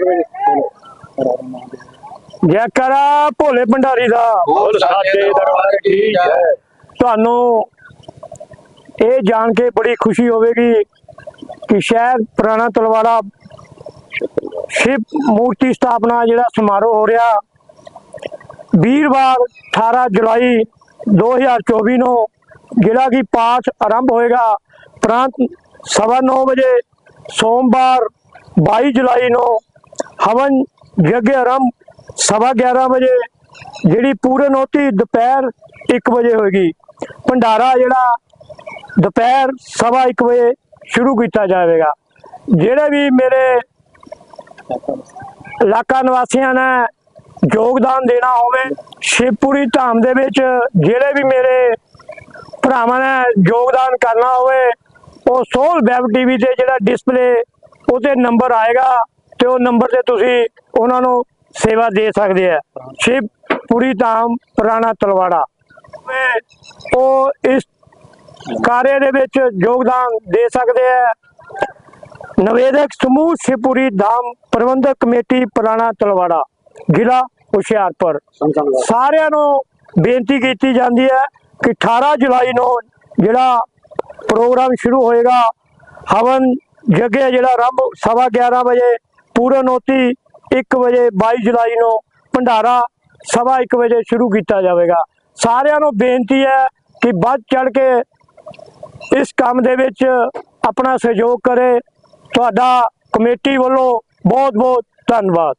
ਵਿੱਚ ਜੈਕਾਰਾ ਭੋਲੇ ਭੰਡਾਰੀ ਦਾ ਬੋਲ ਸਾਡੇ ਦਰਬਾਰ ਕੀ ਜੈ। ਤੁਹਾਨੂੰ ਇਹ ਜਾਣ ਕੇ ਬੜੀ ਖੁਸ਼ੀ ਹੋਵੇਗੀ ਕਿ ਸ਼ਹਿਰ ਪੁਰਾਣਾ ਤਲਵਾੜਾ ਸ਼ਿਵ ਮੂਰਤੀ ਸਥਾਪਨਾ ਜਿਹੜਾ ਸਮਾਰੋਹ ਹੋ ਰਿਹਾ ਵੀਰਵਾਰ 18 ਜੁਲਾਈ 2024 ਨੂੰ ਜਿਹੜਾ ਕਿ ਪਾਠ ਆਰੰਭ ਹੋਏਗਾ ਪ੍ਰਾਂਤ ਸਵਾ ਨੌ ਵਜੇ ਸੋਮਵਾਰ 22 ਜੁਲਾਈ ਨੂੰ ਹਵਨ ਯੱਗ ਆਰੰਭ ਸਵਾ 11 ਵਜੇ, ਜਿਹੜੀ ਪੂਰਨ ਪੂਰਨੋਤੀ ਦੁਪਹਿਰ 1 ਵਜੇ ਹੋਏਗੀ। ਭੰਡਾਰਾ ਜਿਹੜਾ ਦੁਪਹਿਰ ਸਵਾ 1 ਵਜੇ ਸ਼ੁਰੂ ਕੀਤਾ ਜਾਵੇਗਾ। ਜਿਹੜੇ ਵੀ ਮੇਰੇ ਇਲਾਕਾ ਨਿਵਾਸੀਆਂ ਨੇ ਯੋਗਦਾਨ ਦੇਣਾ ਹੋਵੇ, ਸ਼ਿਵਪੁਰੀ ਧਾਮ ਦੇ ਵਿੱਚ ਜਿਹੜੇ ਵੀ ਮੇਰੇ ਭਰਾਵਾਂ ਨੇ ਯੋਗਦਾਨ ਕਰਨਾ ਹੋਵੇ, ਉਹ ਸੋਲ ਵੈਬ ਟੀਵੀ ਤੇ ਜਿਹੜਾ ਡਿਸਪਲੇ ਉਹਦੇ ਨੰਬਰ ਆਏਗਾ। ਤੇ ਉਹ ਨੰਬਰ ਤੇ ਤੁਸੀਂ ਉਹਨਾਂ ਨੂੰ ਸੇਵਾ ਦੇ ਸਕਦੇ ਆ। ਸ਼ਿਵਪੁਰੀ ਧਾਮ ਪੁਰਾਣਾ ਤਲਵਾੜਾ। ਉਹ ਇਸ ਕਾਰਜ ਦੇ ਵਿੱਚ ਯੋਗਦਾਨ ਦੇ ਸਕਦੇ ਆ। ਨਿਵੇਦਕ ਸਮੂਹ ਸ਼ਿਵਪੁਰੀ ਧਾਮ ਪ੍ਰਬੰਧਕ ਕਮੇਟੀ ਪੁਰਾਣਾ ਤਲਵਾੜਾ, ਜ਼ਿਲ੍ਹਾ ਹੁਸ਼ਿਆਰਪੁਰ। ਸਾਰਿਆਂ ਨੂੰ ਬੇਨਤੀ ਕੀਤੀ ਜਾਂਦੀ ਹੈ ਕਿ 18 ਜੁਲਾਈ ਨੂੰ ਜਿਹੜਾ ਪ੍ਰੋਗਰਾਮ ਸ਼ੁਰੂ ਹੋਏਗਾ, ਹਵਨ ਜਗੇ ਜਿਹੜਾ ਆਰੰਭ ਸਵਾ 11 ਵਜੇ ਪੂਰਨੋਤੀ 1 ਵਜੇ 22 ਜੁਲਾਈ ਨੂੰ ਭੰਡਾਰਾ ਸਵਾ 1 ਵਜੇ ਸ਼ੁਰੂ ਕੀਤਾ ਜਾਵੇਗਾ। ਸਾਰਿਆਂ ਨੂੰ ਬੇਨਤੀ ਹੈ ਕਿ ਵੱਧ ਚੜ ਕੇ ਇਸ ਕੰਮ ਦੇ ਵਿੱਚ ਆਪਣਾ ਸਹਿਯੋਗ ਕਰੇ। ਤੁਹਾਡਾ ਕਮੇਟੀ ਵੱਲੋਂ ਬਹੁਤ ਬਹੁਤ ਧੰਨਵਾਦ।